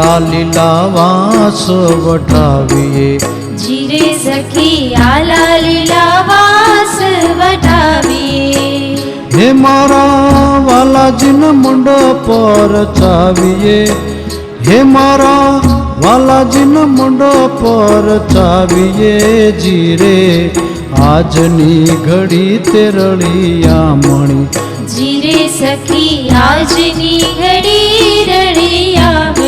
લાલા લીલા વાસ વટાવીએ જીરે સખી આલા લીલા વાસ વટાવીએ હે મારા વાલાજીના મંડપ પર ચાવીએ હે મારા વાલાજીના મંડપ પર ચાવીએ જીરે આજની ઘડી તે રળિયામણી જીરે સખી આજની ઘડી રળિયામણી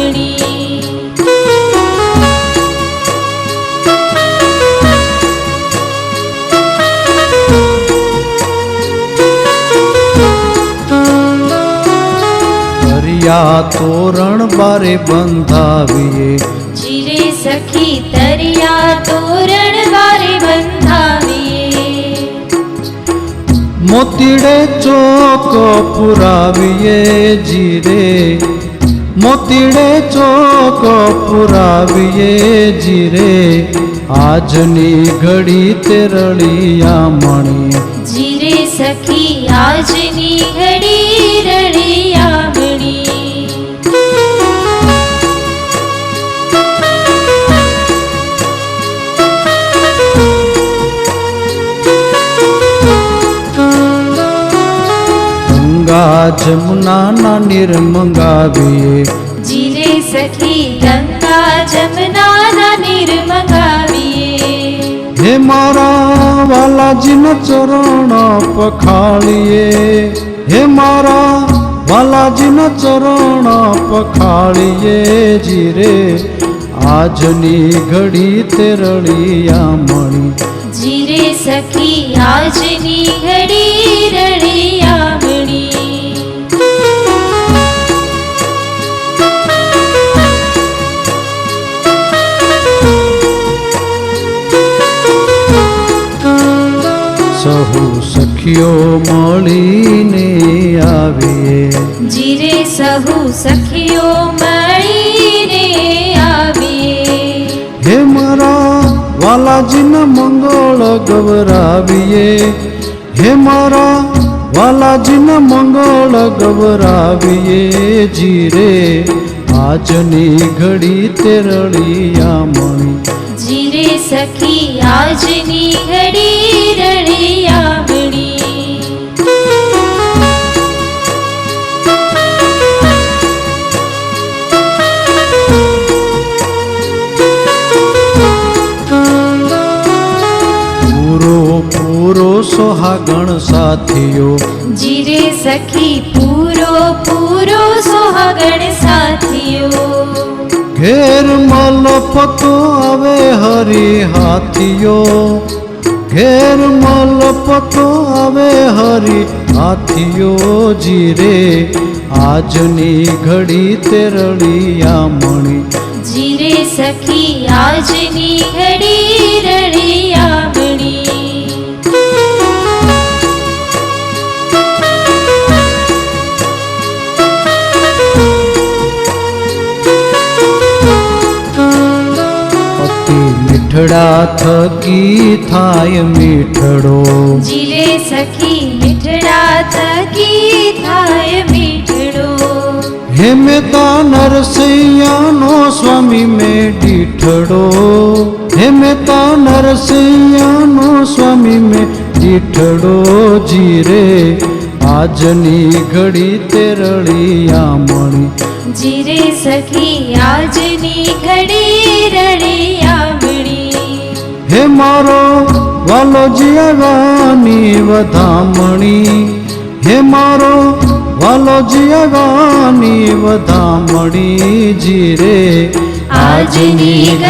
દરિયા તોરણ બારે બંધાવીએ. જીરે સખી તરિયા તોરણ બારે બંધાવીએ. મોતીડે ચોક પુરાવીએ જીરે મોતીડે ચોક પુરાવીએ જીરે આજની ઘડી તે રળિયામણી જીરે સખી આજની ઘડી રળિયામણી ગંગા જમુનાના નીર મંગાવીએ. જીરે સખી ગંગા જમનાના નીર મંગાવીએ. હે મારા વાલાજીના ચરણ પખાળીએ. હે મારા વાલાજીના ચરણ પખાળીએ. જીરે આજની ઘડી તેરળિયા મણી. જીરે સખી આજની ઘડી રળિયામણી સખીઓ મળીને આવીએ. જીરે સહુ સખીઓ મળીને આવીએ. હે મારા વાલાજીના મંગળ ગવરાવીએ હે મારા વાલાજીના મંગળ ગવરાવીએ જીરે આજની ઘડી તે રળિયામણી જીરે સખી આજની ઘડી રળિયામણી પૂરો પૂરો સોહાગણ સાથીઓ. જીરે સખી પૂરો પૂરો સોહાગણ સાથીઓ ઘેર મલપતો આવે હરી હાથીઓ ઘેર મલપતો આવે હરી હાથીઓ જીરે આજની ઘડી તે રળિયામણી જીરે સખી, આજની ઘડી મીઠડા થકી થાય મીઠડો? જીરે સખી મીઠડા થકી થાય મીઠડો? હે મેતા નરસૈયાનો સ્વામી મેં દીઠડો? હે મેતા નરસૈયાનો સ્વામી મેં દીઠડો? જીરે આજની ઘડી તે રળિયામણી જીરે સખી આજની ઘડી રળિયામણી હે મારો વાલો જીવાની વધામણી. હે મારો વાલો જીવાની વધામણી. જીરે આજની